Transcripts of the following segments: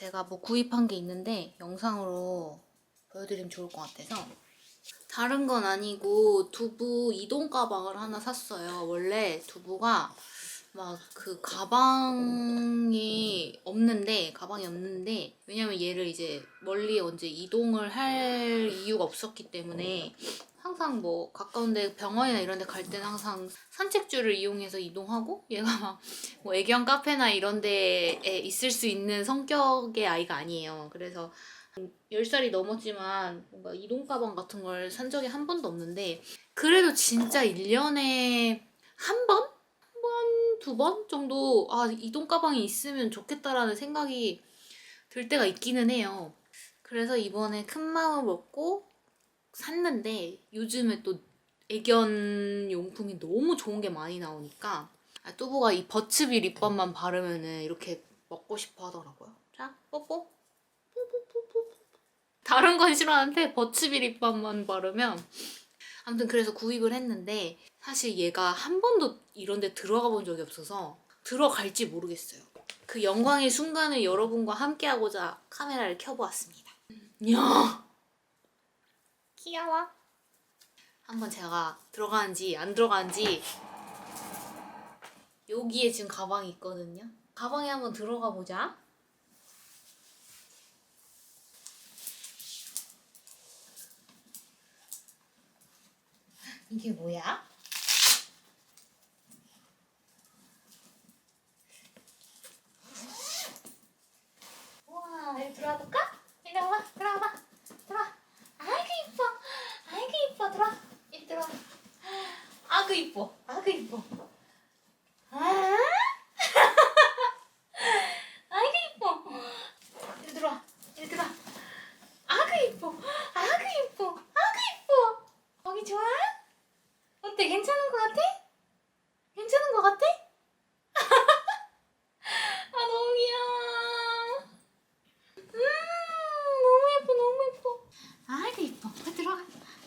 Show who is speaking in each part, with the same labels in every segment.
Speaker 1: 제가 뭐 구입한 게 있는데 영상으로 보여드리면 좋을 것 같아서 다른 건 아니고 두부 이동 가방을 하나 샀어요. 원래 두부가 막 그 가방이 없는데 가방이 없는데 왜냐면 얘를 이제 멀리 언제 이동을 할 이유가 없었기 때문에 항상 뭐 가까운 데 병원이나 이런 데 갈 때는 항상 산책줄을 이용해서 이동하고 얘가 막 뭐 애견 카페나 이런 데에 있을 수 있는 성격의 아이가 아니에요. 그래서 10살이 넘었지만 뭔가 이동 가방 같은 걸 산 적이 한 번도 없는데 그래도 진짜 1년에 한 번? 한 번, 두 번 정도 아, 이동 가방이 있으면 좋겠다라는 생각이 들 때가 있기는 해요. 그래서 이번에 큰 마음을 먹고 샀는데 요즘에 또 애견 용품이 너무 좋은 게 많이 나오니까 아, 뚜부가 이 버츠비 립밤만 바르면은 이렇게 먹고 싶어 하더라고요. 자, 뽀뽀. 뽀뽀뽀뽀뽀. 다른 건 싫어하는데 버츠비 립밤만 바르면 아무튼 그래서 구입을 했는데 사실 얘가 한 번도 이런 데 들어가 본 적이 없어서 들어갈지 모르겠어요. 그 영광의 순간을 여러분과 함께 하고자 카메라를 켜보았습니다. 이야! 귀여워. 한번 제가 들어가는지 안 들어가는지 여기에 지금 가방이 있거든요. 가방에 한번 들어가 보자. 이게 뭐야? 우와, 여기 들어와 볼까? 이리 와, 들어와 봐. 들어와. 아이고 이뻐. 아이고 이뻐. 들어와. 이리 들어와. 아그 이뻐. 아그 이뻐. 아? 아이고 이뻐. 이리 들어와. 이리 들어와. 아그 이뻐. 아그 이뻐. 아그 이뻐. 거기 좋아? 어때? 괜찮은 것 같아? 괜찮은 것 같아? 아 너무 귀여워. 음 너무 예뻐 너무 예뻐. 아이고 예뻐. 어,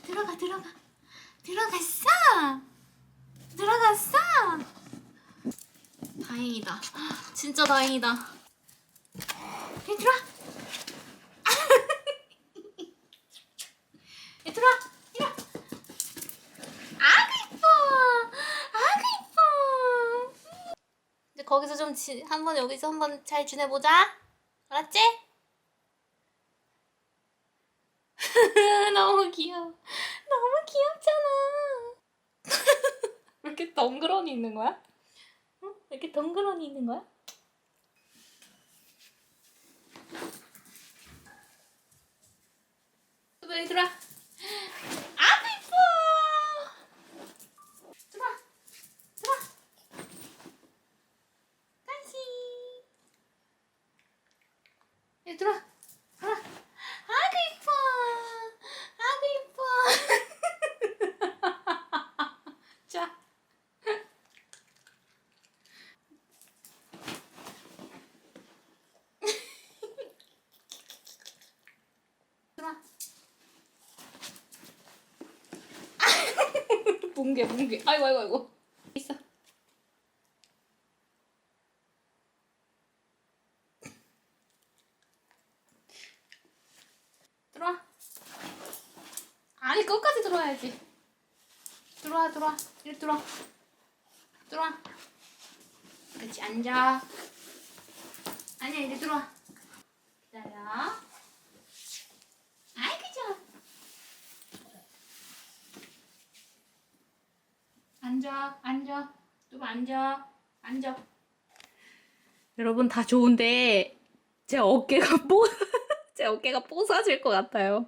Speaker 1: 들어가 들어가 들어갔어. 들어갔어. 다행이다. 진짜 다행이다. 얘 들어와. 얘 들어와. 이리 와. 아그 이뻐. 아그 이뻐. 이제 거기서 좀 한 번 여기서 한 번 잘 지내보자. 알았지? 너무 귀여워. 너무 귀엽잖아. 왜 이렇게 덩그러니 있는 거야? 응? 왜 이렇게 덩그러니 있는 거야? 왜 들어와? 아구 이뻐. 들어와. 들어와. 간식. 얘 들어와. 들어와. 아구 이뻐. 아구 이뻐. 자. 들어와. 뭉개 뭉개. 아이고 아이고 아이고. 있어. 들어와. 아니 끝까지 들어와야지. 들어와 들어와. 이리 들어와. 들어와. 그렇지 앉아. 아니야 이리 들어와. 기다려. 아이 그죠. 앉아 앉아. 또 앉아 앉아. 여러분 다 좋은데 제 어깨가 뽀, 제 어깨가 뽀사질 것 같아요.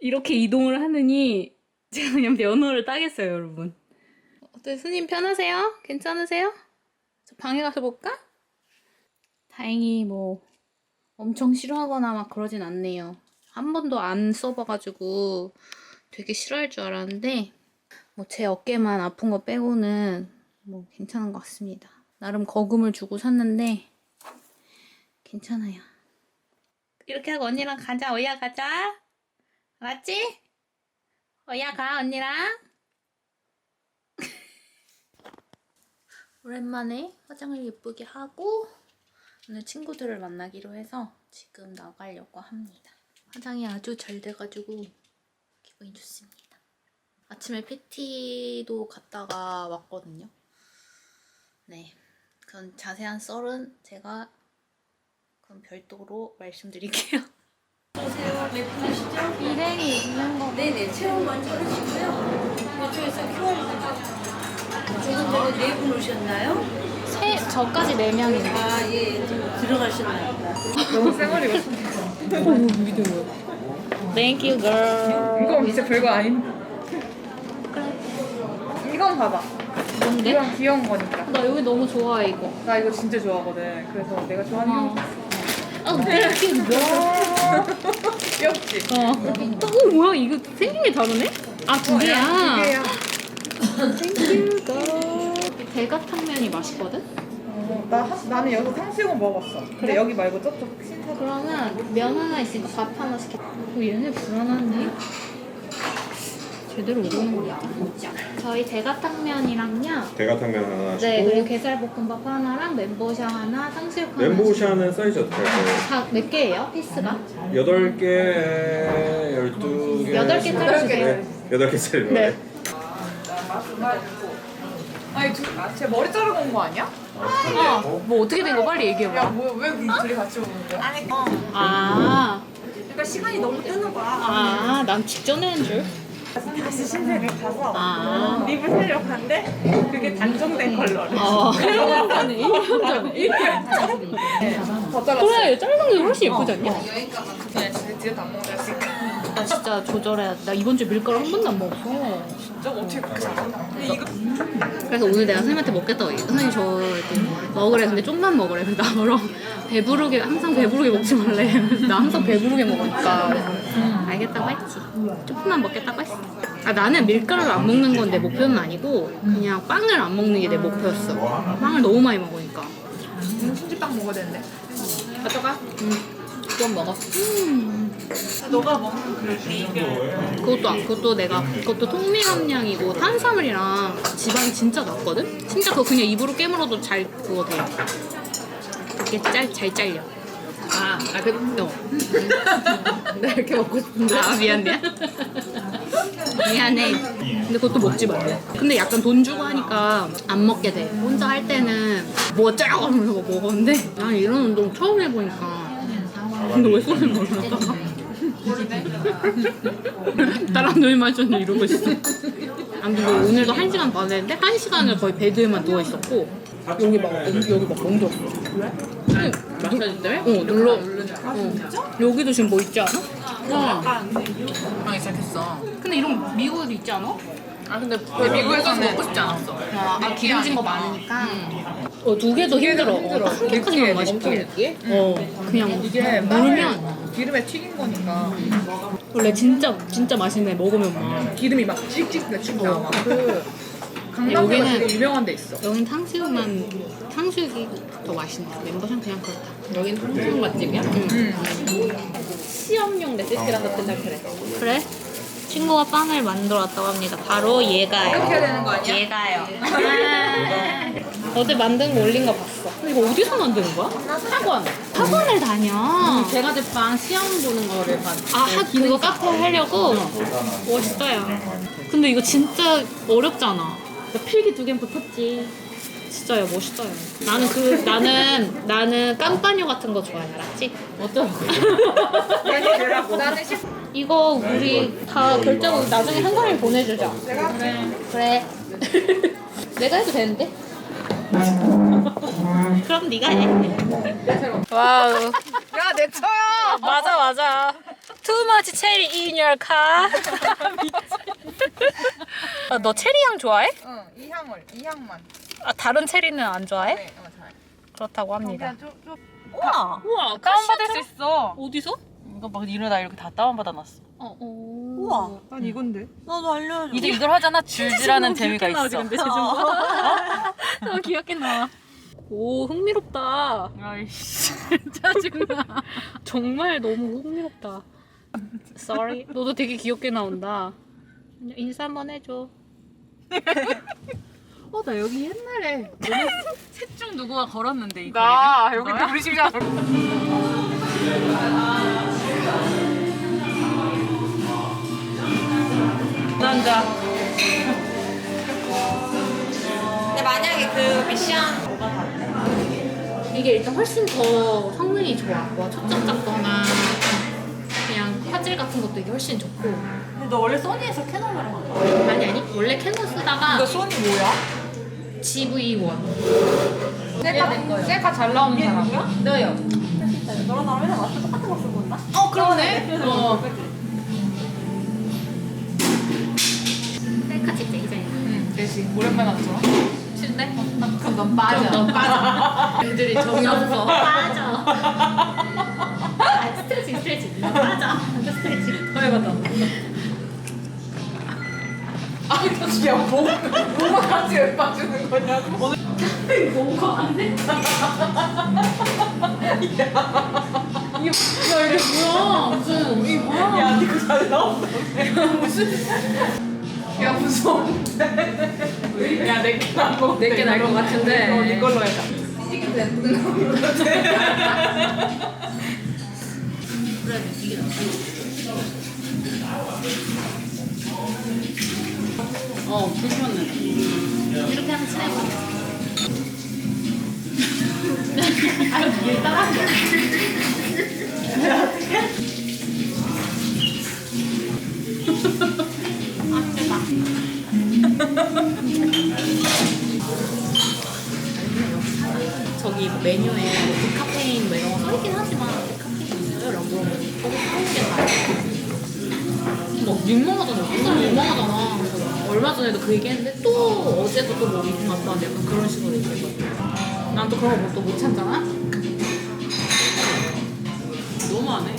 Speaker 1: 이렇게 이동을 하느니 제가 그냥 면허를 따겠어요, 여러분. 어때, 스님 편하세요? 괜찮으세요? 저 방에 가서 볼까? 다행히 뭐 엄청 싫어하거나 막 그러진 않네요. 한 번도 안 써봐가지고 되게 싫어할 줄 알았는데 뭐 제 어깨만 아픈 거 빼고는 뭐 괜찮은 것 같습니다. 나름 거금을 주고 샀는데 괜찮아요. 이렇게 하고 언니랑 가자, 어야 가자. 맞지? 어야 가 언니랑. 오랜만에 화장을 예쁘게 하고 오늘 친구들을 만나기로 해서 지금 나가려고 합니다. 화장이 아주 잘 돼가지고 기분이 좋습니다. 아침에 패티도 갔다가 왔거든요. 네. 그건 자세한 썰은 제가 그럼 별도로 말씀드릴게요. 일행이 있는 거.
Speaker 2: 네네, 체험 먼저 하시고요. 이쪽에서 QR코드. 지금 전에 네 분 오셨나요?
Speaker 1: 세, 저까지 4명인데.
Speaker 2: 아, 예, 좀 들어가셨나 보다.
Speaker 3: 너무 쌩얼이가
Speaker 1: Thank you, girl.
Speaker 3: 이건 진짜 별거 아닌 이건 봐봐
Speaker 1: 뭔데?
Speaker 3: 이건 귀여운 거니까
Speaker 1: 나 여기 너무 좋아해, 이거.
Speaker 3: 나 이거 진짜 좋아하거든 그래서 내가 좋아하는
Speaker 1: 어.
Speaker 3: 게
Speaker 1: 어, thank you, girl.
Speaker 3: 귀엽지?
Speaker 1: 어. 어, 뭐야, 이거 생긴 게 다르네? 아, 두 개야.
Speaker 3: 두 개야
Speaker 1: you, girl. 대가탕면이 맛있거든?
Speaker 3: 어, 나, 하- 나는 여기서 탕수육은 먹어봤어 근데
Speaker 1: 그래?
Speaker 3: 여기 말고 저쪽 신사
Speaker 1: 그러면 면 하나 있으니까 밥 하나 시켜. 어, 얘네 불안하네. 제대로 오르는 거야. 저희 대가탕면이랑요.
Speaker 4: 대가탕면 하나
Speaker 1: 네, 그리고 게살볶음밥 하나랑 멘보샤 하나, 탕수육 하나.
Speaker 4: 멘보샤는 사이즈 어떻게 할까요?
Speaker 1: 다몇 개예요? 피스가?
Speaker 4: 8개, 12개
Speaker 1: 여덟 개짜리 주세요.
Speaker 4: 8개짜리
Speaker 1: 네.
Speaker 3: 아니 두, 제 머리 자르고 온 거 아니야?
Speaker 1: 어, 뭐 어떻게 된 거 빨리 얘기해봐.
Speaker 3: 야뭐왜 둘이 같이 오는 거야? 아니
Speaker 1: 아,
Speaker 2: 그러니까 시간이 너무 뜨는 거야.
Speaker 1: 아, 난 직전에 한 줄.
Speaker 3: 다시 신세를 가서
Speaker 1: 아.
Speaker 3: 립을 새려고 한데 그게 단종된 컬러를
Speaker 1: 어. 1년 전에, 1년 전에.
Speaker 3: 더 잘랐어
Speaker 1: 그래, 짧은 게 훨씬 예쁘지 않냐?
Speaker 3: 그냥 진짜 뒤에 자식
Speaker 1: 나 진짜 조절해야 돼. 나 이번 주에 밀가루 한 번도 안 먹었어.
Speaker 3: 진짜 어떻게 그렇게 잘하 근데 이거
Speaker 1: 그래서 오늘 내가 선생님한테 먹겠다고 얘기해. 선생님 저 이렇게 먹으래. 근데 좀만 먹으래. 그래서 나더러 배부르게 항상 배부르게 먹지 말래. 그래서 나 항상 배부르게 먹으니까. 그래서 알겠다고 했지. 조금만 먹겠다고 했어. 아 나는 밀가루를 안 먹는 건 내 목표는 아니고 그냥 빵을 안 먹는 게 내 목표였어. 빵을 너무 많이 먹으니까.
Speaker 3: 순지빵 먹어야 되는데
Speaker 1: 가져가. 응. 그건 먹어.
Speaker 3: 너가 먹는 그 베이글
Speaker 1: 그것도 안- 그것도 내가 그것도 통밀 함량이고 탄수화물이랑 지방이 진짜 낮거든. 진짜 그거 그냥 입으로 깨물어도 잘 그거 돼. 이렇게 짤잘 잘려. 아, 아 그, 어. 나 이렇게 먹고 싶은데. 아 미안 미안. 미안해. 근데 그것도 먹지 마. 근데 약간 돈 주고 하니까 안 먹게 돼. 혼자 할 때는 뭐 어쩌라고 하면서 뭐 먹었는데 난 이런 운동 처음 해보니까. 근데 왜 손을 몰랐다가? 다른 놈이 마셨는데 이러고 있어. 아무튼 뭐 오늘도 한 시간 반 했는데 한 시간을 거의 베드에만 누워 있었고 여기 막 엉- 여기 막. 그래? 응. 마사지 때문에? 어 눌러. 어. 여기도 지금 뭐 있지 않아? 어.
Speaker 3: 빵이 시작했어
Speaker 1: 근데 이런 거 미국에도 있지 않아?
Speaker 3: 아 근데 미국에서는 먹고 싶지 않았어
Speaker 1: 아, 아 기름진 거 많으니까. 어 두 개도 힘들어.
Speaker 3: 힘들어.
Speaker 1: 어, 한 개까지만 맛있게. 어 그냥
Speaker 3: 이게
Speaker 1: 물면
Speaker 3: 기름에 튀긴 거니까
Speaker 1: 원래 진짜 진짜 맛있네 먹으면 막.
Speaker 3: 기름이 막 찍찍 내쭉 나와 그 강남구가
Speaker 1: 여기는-
Speaker 3: 되게 유명한 데 있어
Speaker 1: 여긴 탕수육만 탕수육이 더 맛있네. 멤버는 그냥 그렇다. 여긴 탕수육 맛집이야? 응.
Speaker 3: 시험용 같은 잘 그래
Speaker 1: 그래? 친구가 빵을 만들어 왔다고 합니다. 바로 얘가요.
Speaker 3: 이렇게 해야 되는 거 아니야?
Speaker 1: 얘가요. 어제 만든 거 올린 거 봤어. 근데 이거 어디서 만드는 거야? 학원. 학원을 다녀.
Speaker 5: 제과제빵 시험 보는 거를 봤.
Speaker 1: 아, 하, 그거 카페 하려고? 멋있어요. 근데 이거 진짜 어렵잖아. 필기 두개 붙었지. 진짜요, 멋있어요. 나는 그, 나는, 나는 깜빠뉴 같은 거 좋아해, 알았지? 어쩌
Speaker 3: 나는 식
Speaker 1: 이거 우리 다 결제하고 나중에 한 사람이 보내주자.
Speaker 3: 내가
Speaker 1: 그래. 내가 해도 되는데? 그럼 네가 해. 와우.
Speaker 3: 야 내 차야
Speaker 1: 맞아 맞아. Too much cherry in your car. 아, 너 체리 향 좋아해?
Speaker 3: 응 이 향을 이 향만
Speaker 1: 아, 다른 체리는 안 좋아해?
Speaker 3: 네 어, 잘.
Speaker 1: 그렇다고 합니다.
Speaker 3: 좀, 좀
Speaker 5: 우와.
Speaker 1: 우와,
Speaker 5: 다운받을 수 있어.
Speaker 1: 어디서?
Speaker 5: 이거 막 이러다 이렇게 다 다운받아놨어.
Speaker 1: 어, 어.
Speaker 2: 우와.
Speaker 3: 난 이건데
Speaker 2: 너도 알려줘.
Speaker 5: 이제 이걸 하잖아. 줄줄하는 재미가 있어.
Speaker 1: 근데 제주가. 어, 귀엽게 나와. 오, 흥미롭다.
Speaker 5: 아이씨.
Speaker 1: 짜증나. 정말 너무 흥미롭다. Sorry. 너도 되게 귀엽게 나온다. 인사 한번 해줘.
Speaker 5: 어, 나 여기 옛날에 셋 중 누구가 걸었는데 이
Speaker 3: 나? 여기? 우리 집이잖아.
Speaker 5: 남자.
Speaker 2: 근데 만약에 그 미션
Speaker 1: 이게 일단 훨씬 더 성능이 좋아. 뭐 초점 잡거나 그냥 화질 같은 것도 이게 훨씬 좋고.
Speaker 2: 근데 너 원래 소니에서 캐논을 한 거야?
Speaker 1: 아니 아니 원래 캐논 쓰다가
Speaker 3: 너 소니 뭐야?
Speaker 1: GV1
Speaker 3: 셀카 셀카 잘 나오는 사람이야?
Speaker 1: 너요.
Speaker 2: 너랑 나랑 맨날 마스크 똑같은 거 쓰고 있나?
Speaker 1: 어 그러네. 어.
Speaker 3: 대시 오랜만에 하잖아.
Speaker 1: 싫대?
Speaker 3: 그럼 넌 빠져.
Speaker 1: 너 빠져. 애들이 정없어 빠져. 아 스트레칭 스트레칭. 너 빠져. 완전 스트레칭. 더 해봤다.
Speaker 3: 아니 너 야, 뭐, 뭐가 같이 왜 빠지는 거냐고.
Speaker 1: 뭔가 안 돼? 야 이게 뭐야? 무슨 이게 뭐야?
Speaker 3: 야, 니거 잘 나온다. 야, 무서운데. 야, 내게 거
Speaker 1: 내게 나을 것 같은데.
Speaker 3: 어, 이걸로 해자.
Speaker 1: 그래 이게 나. 어 불편해. 이렇게 하면 친해 보 메뉴에 뭐 디카페인 뭐 이런 거 써있긴 하지만 디카페인 있어요? 라고 물어보면 거기 써있는 게 다야. 막 민망하잖아. 완전 민망하잖아. 그래서 얼마 전에도 그 얘기했는데 또 어제도 또뭐 갔다 왔는데 약간 그런 식으로 얘기해서 난 또 그런 거 또못 참잖아? 너무하네.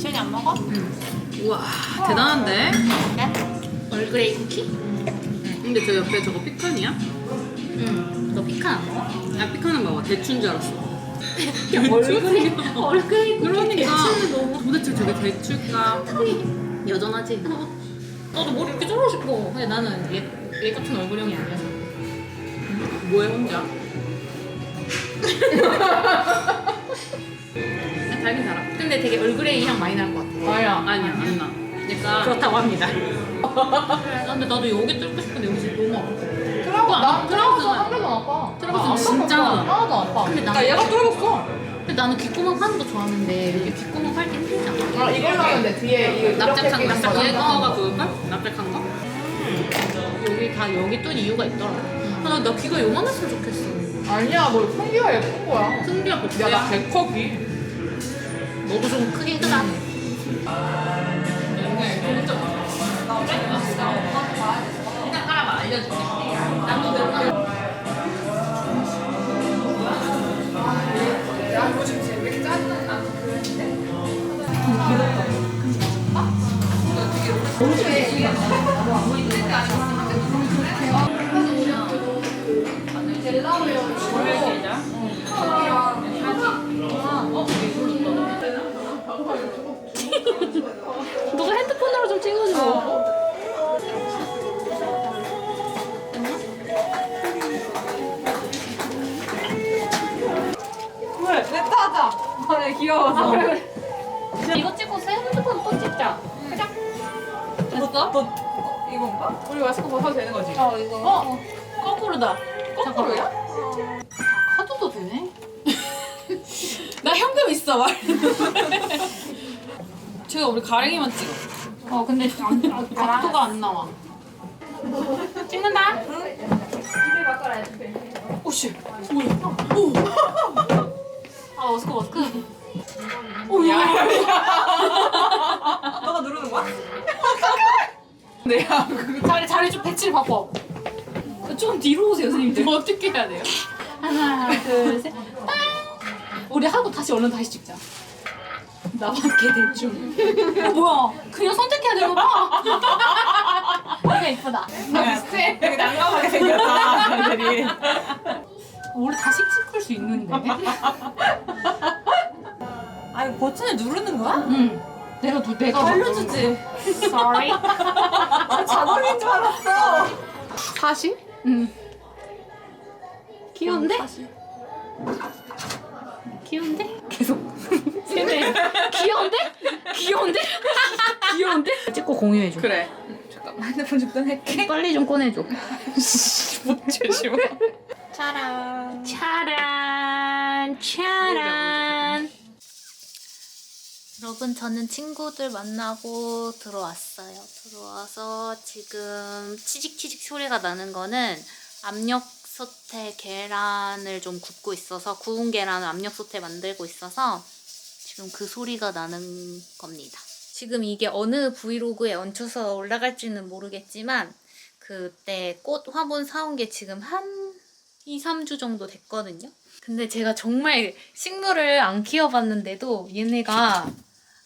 Speaker 2: 시연이 안 먹어?
Speaker 6: 우와 대단한데?
Speaker 1: 얼그레이 쿠키?
Speaker 6: 근데 저 옆에 저거 피칸이야?
Speaker 1: 응. 너 피칸 안 먹어?
Speaker 6: 아 피칸은 봐봐 대추인 줄 알았어
Speaker 1: 얼그레이, 얼그레이 쿠키
Speaker 6: 그러니까
Speaker 1: 대추는 너무
Speaker 6: 도대체 저게 대추일까?
Speaker 1: 여전하지? 나도 머리 이렇게 자르고 싶어. 근데 나는 얘, 얘 같은 얼굴형이 아니어서.
Speaker 6: 뭐해 혼자?
Speaker 1: 달긴 달아. 근데 되게 얼그레이 향 많이 날 것 같아.
Speaker 3: 아야.
Speaker 6: 아니야 안나 얘가
Speaker 1: 그렇다고 합니다. 그래, 근데 나도 여기 뚫고 싶은데 여기 너무 아파.
Speaker 3: 트라우스, 나 트라우스 한 개도 안 아파.
Speaker 1: 트라우스
Speaker 3: 안
Speaker 1: 진짜
Speaker 3: 아파. 하나도 안 아파.
Speaker 1: 근데 나-
Speaker 3: 나 얘가 뚫었어.
Speaker 1: 근데 나는 귓구멍 파는 거 좋아하는데 여기 귓구멍 팔기 힘들잖아.
Speaker 3: 아, 이걸로 하면 돼. 뒤에 이거
Speaker 1: 납작한
Speaker 3: 이렇게
Speaker 1: 납작
Speaker 3: 끼는 거잖아.
Speaker 6: 얘가 그걸까? 납작한 거?
Speaker 1: 여기 다 여기 뚫은 이유가 있더라. 아, 나, 나 귀가 요만했으면 좋겠어.
Speaker 3: 아니야, 너 풍기가 예쁜 거야.
Speaker 1: 승리야
Speaker 3: 야. 나 개커기.
Speaker 1: 너도 좀 크게 해주 라.
Speaker 3: 야, 요즘 쟤왜 이렇게 짜증나?
Speaker 1: 너가 핸드 폰으로 좀 찍어줘.
Speaker 3: 왜? 내 타자. 아, 내 귀여워서.
Speaker 1: 그래. 이거 찍고 새 핸드폰 또 찍자. 가자. 됐어?
Speaker 3: 너 이건가? 우리 마스크 벗어도 되는 거지?
Speaker 1: 어 이거. 어 거꾸로다.
Speaker 3: 거꾸로야?
Speaker 1: 카드도 되네.
Speaker 5: 나 현금 있어 말. 제가 우리 가랭이만 찍어.
Speaker 1: 어 근데 안, 안, 각도가 안 나와. 찍는다.
Speaker 5: 오씨.
Speaker 1: 아 어스크 어스크.
Speaker 3: 너가 누르는 거야? 내가 그
Speaker 1: 자리 자리 좀 배치를 바꿔.
Speaker 5: 좀 뒤로 오세요 선생님들.
Speaker 1: 이거 어떻게 해야 돼요? 하나 둘 셋. 빵. 우리 하고 다시 얼른 다시 찍자. 나밖에 대충. 어 뭐야? 그냥 선택해야 되나 봐. 내가 이쁘다.
Speaker 3: 비슷해. 되게 난감하게 생겼다. 애들이.
Speaker 1: 우리 다시 찍을 수 있는데.
Speaker 2: 아니 버튼을 누르는 거야?
Speaker 1: 응. 내가 누 내가
Speaker 2: 알려주지.
Speaker 1: Sorry.
Speaker 2: 자동인 줄 알았어.
Speaker 3: 40?
Speaker 1: 응. 귀여운데? 귀여운데? 세네. 귀여운데? 귀여운데? 귀여운데? 찍고 공유해줘.
Speaker 3: 그래. 잠깐만 핸드폰 좀 꺼낼게.
Speaker 1: 빨리 좀 꺼내줘.
Speaker 3: 조심해.
Speaker 1: 짜란. 짜란. 짜란. 여러분, 저는 친구들 만나고 들어왔어요. 들어와서 지금 치직치직 소리가 나는 거는 압력 솥에 계란을 좀 굽고 있어서 구운 계란을 압력 솥에 만들고 있어서 지금 그 소리가 나는 겁니다. 지금 이게 어느 브이로그에 얹혀서 올라갈지는 모르겠지만 그때 꽃 화분 사온 게 지금 한 2, 3주 정도 됐거든요. 근데 제가 정말 식물을 안 키워봤는데도 얘네가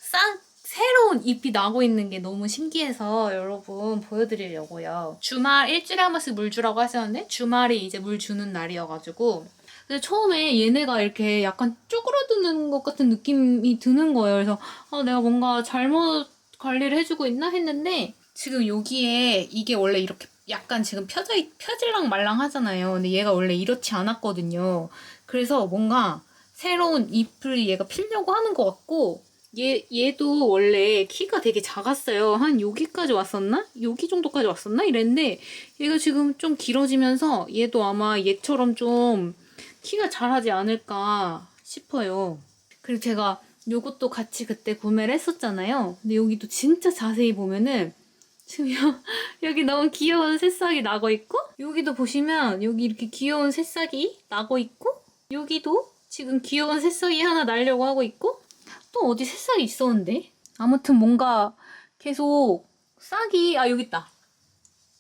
Speaker 1: 싹 새로운 잎이 나고 있는 게 너무 신기해서 여러분 보여드리려고요. 주말 일주일에 한 번씩 물 주라고 하셨는데 주말이 이제 물 주는 날이어가지고 근데 처음에 얘네가 이렇게 약간 쪼그라드는 것 같은 느낌이 드는 거예요. 그래서 아, 내가 뭔가 잘못 관리를 해주고 있나 했는데 지금 여기에 이게 원래 이렇게 약간 지금 펴져 있- 펴질랑 말랑 하잖아요. 근데 얘가 원래 이렇지 않았거든요. 그래서 뭔가 새로운 잎을 얘가 피려고 하는 것 같고 얘 얘도 원래 키가 되게 작았어요. 한 여기까지 왔었나? 여기 정도까지 왔었나? 이랬는데 얘가 지금 좀 길어지면서 얘도 아마 얘처럼 좀 키가 자라지 않을까 싶어요. 그리고 제가 요것도 같이 그때 구매를 했었잖아요. 근데 여기도 진짜 자세히 보면은 지금 여, 여기 너무 귀여운 새싹이 나고 있고 여기도 보시면 여기 이렇게 귀여운 새싹이 나고 있고 여기도 지금 귀여운 새싹이 하나 날려고 하고 있고 또 어디 새싹이 있었는데 아무튼 뭔가 계속 싹이 아 여기 있다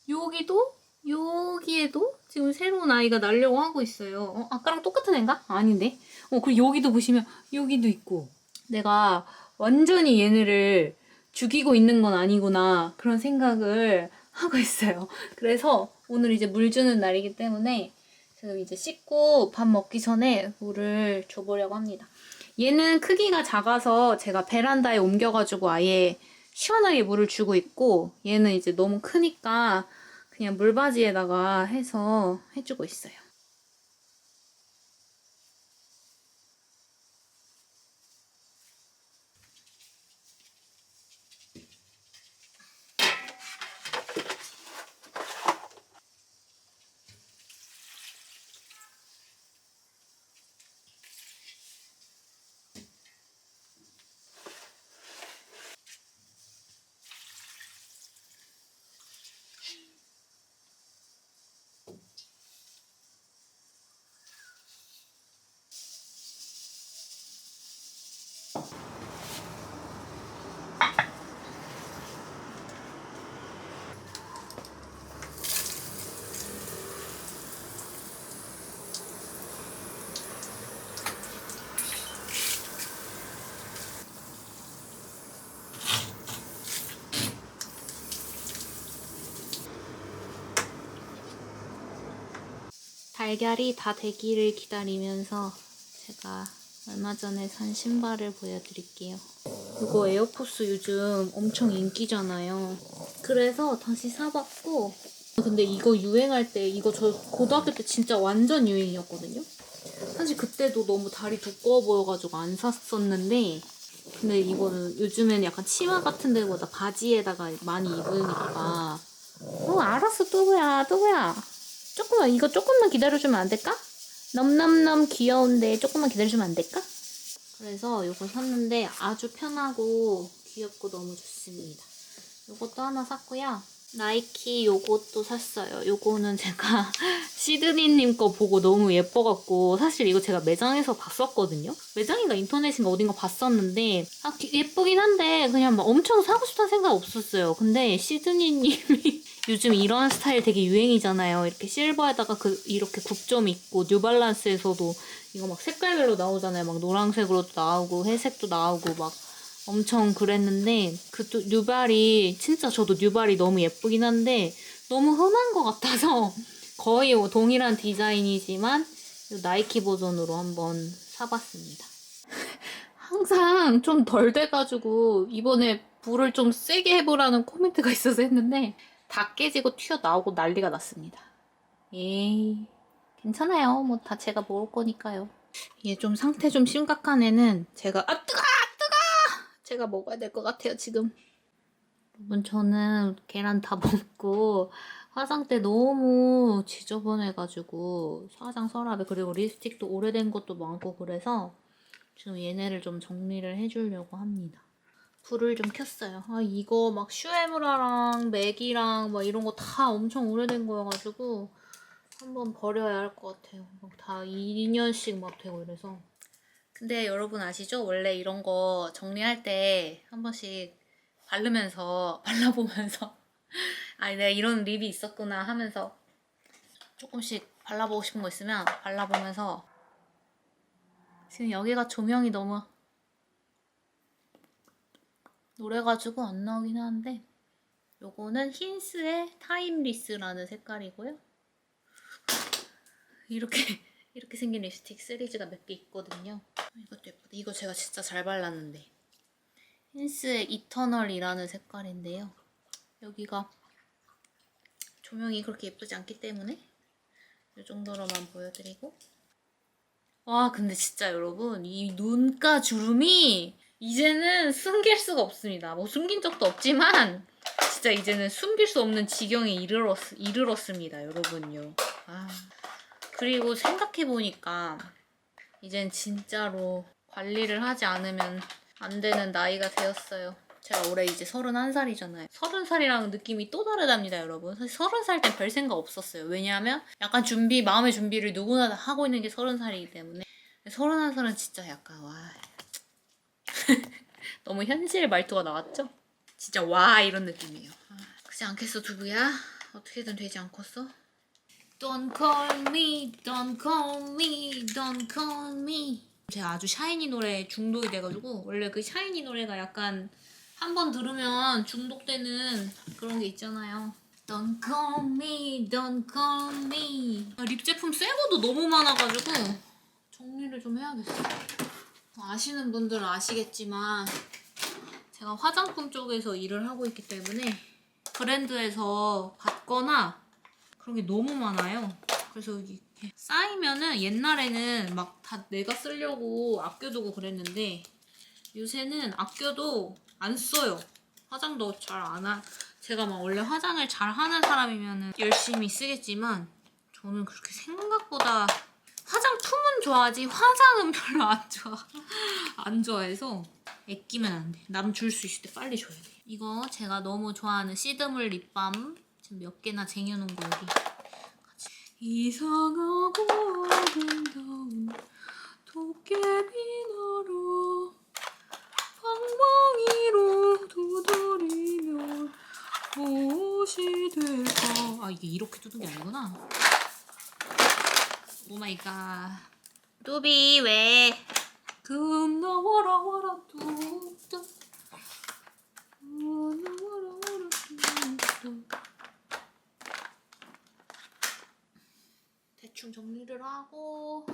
Speaker 1: 여기도 여기에도 지금 새로운 아이가 날려고 하고 있어요 어, 아까랑 똑같은 애인가? 아닌데 어 그리고 여기도 보시면 여기도 있고 내가 완전히 얘네를 죽이고 있는 건 아니구나 그런 생각을 하고 있어요. 그래서 오늘 이제 물 주는 날이기 때문에 지금 이제 씻고 밥 먹기 전에 물을 줘보려고 합니다. 얘는 크기가 작아서 제가 베란다에 옮겨가지고 아예 시원하게 물을 주고 있고 얘는 이제 너무 크니까 그냥 물바지에다가 해서 해주고 있어요. 달걀이 다 되기를 기다리면서 제가 얼마 전에 산 신발을 보여드릴게요. 이거 에어포스 요즘 엄청 인기잖아요. 그래서 다시 사봤고 근데 이거 유행할 때 이거 저 고등학교 때 진짜 완전 유행이었거든요. 사실 그때도 너무 다리 두꺼워 보여가지고 안 샀었는데 근데 이거는 요즘에는 약간 치마 같은 데보다 바지에다가 많이 입으니까 어 알았어 뚜부야 뚜부야 조금만 이거 조금만 기다려주면 안 될까? 넘넘넘 귀여운데 조금만 기다려주면 안 될까? 그래서 이거 샀는데 아주 편하고 귀엽고 너무 좋습니다. 요것도 하나 샀고요. 나이키 요것도 샀어요. 요거는 제가 시드니님 거 보고 너무 예뻐갖고 사실 이거 제가 매장에서 봤었거든요. 매장인가 인터넷인가 어딘가 봤었는데 아 기- 예쁘긴 한데 그냥 막 엄청 사고 싶다는 생각 없었어요. 근데 시드니님이 요즘 이런 스타일 되게 유행이잖아요. 이렇게 실버에다가 그 이렇게 굽점 있고 뉴발란스에서도 이거 막 색깔별로 나오잖아요. 막 노란색으로도 나오고 회색도 나오고 막 엄청 그랬는데 그또 뉴발이 진짜 저도 뉴발이 너무 예쁘긴 한데 너무 흔한 것 같아서 거의 동일한 디자인이지만 이 나이키 버전으로 한번 사봤습니다. 항상 좀 덜 돼가지고 이번에 불을 좀 세게 해보라는 코멘트가 있어서 했는데 다 깨지고 튀어나오고 난리가 났습니다. 에이, 괜찮아요. 뭐 다 제가 먹을 거니까요. 이게 좀 상태 좀 심각한 애는 제가 아 뜨거 뜨거 제가 먹어야 될 것 같아요 지금. 여러분 저는 계란 다 먹고 화장 때 너무 지저분해가지고 화장 서랍에 그리고 립스틱도 오래된 것도 많고 그래서 지금 얘네를 좀 정리를 해주려고 합니다. 불을 좀 켰어요. 아 이거 막 슈에무라랑 맥이랑 막 이런 거 다 엄청 오래된 거여가지고 한번 버려야 할 것 같아요. 막 다 2년씩 막 되고 이래서. 근데 여러분 아시죠? 원래 이런 거 정리할 때 한 번씩 바르면서 발라보면서 아니 내가 이런 립이 있었구나 하면서 조금씩 발라보고 싶은 거 있으면 발라보면서 지금 여기가 조명이 너무 노래가지고 안 나오긴 하는데 요거는 힌스의 타임리스라는 색깔이고요. 이렇게 이렇게 생긴 립스틱 시리즈가 몇 개 있거든요. 이것도 예쁘다. 이거 제가 진짜 잘 발랐는데. 힌스의 이터널이라는 색깔인데요. 여기가 조명이 그렇게 예쁘지 않기 때문에 이 정도로만 보여드리고 와 근데 진짜 여러분 이 눈가 주름이 이제는 숨길 수가 없습니다. 뭐 숨긴 적도 없지만 진짜 이제는 숨길 수 없는 지경에 이르렀, 이르렀습니다 여러분요. 아. 그리고 생각해보니까 이젠 진짜로 관리를 하지 않으면 안 되는 나이가 되었어요. 제가 올해 이제 31살이잖아요. 30살이랑 느낌이 또 다르답니다, 여러분. 사실 30살 땐 별 생각 없었어요. 왜냐하면 약간 준비, 마음의 준비를 누구나 다 하고 있는 게 30살이기 때문에. 31살은 진짜 약간, 와. 너무 현실 말투가 나왔죠? 진짜 와, 이런 느낌이에요. 아, 그지 않겠어, 두부야? 어떻게든 되지 않겠어? Don't call me, don't call me, don't call me. 제가 아주 샤이니 노래 중독이 돼가지고 원래 그 샤이니 노래가 약간 한 번 들으면 중독되는 그런 게 있잖아요. Don't call me, don't call me. 아, 립 제품 새 거도 너무 많아가지고 정리를 좀 해야겠어. 아시는 분들은 아시겠지만 제가 화장품 쪽에서 일을 하고 있기 때문에 브랜드에서 받거나 그런 게 너무 많아요. 그래서 이렇게 쌓이면은 옛날에는 막 다 내가 쓰려고 아껴두고 그랬는데 요새는 아껴도 안 써요. 화장도 잘 안 하. 제가 막 원래 화장을 잘 하는 사람이면은 열심히 쓰겠지만 저는 그렇게 생각보다 화장품은 좋아하지 화장은 별로 안 좋아. 안 좋아해서 아끼면 안 돼. 남 줄 수 있을 때 빨리 줘야 돼. 이거 제가 너무 좋아하는 시드물 립밤 지금 몇 개나 쟁여놓은 거 여기. 이상하고 아름다운 도깨비 나라 방망이로 두드리면 무엇이 될까? 아 이게 이렇게 두는 게 아니구나. 오 마이 갓. 뚜비 왜? 금 나와라 와라. 금 나와라 와라 뚝뚝. 대충 정리를 하고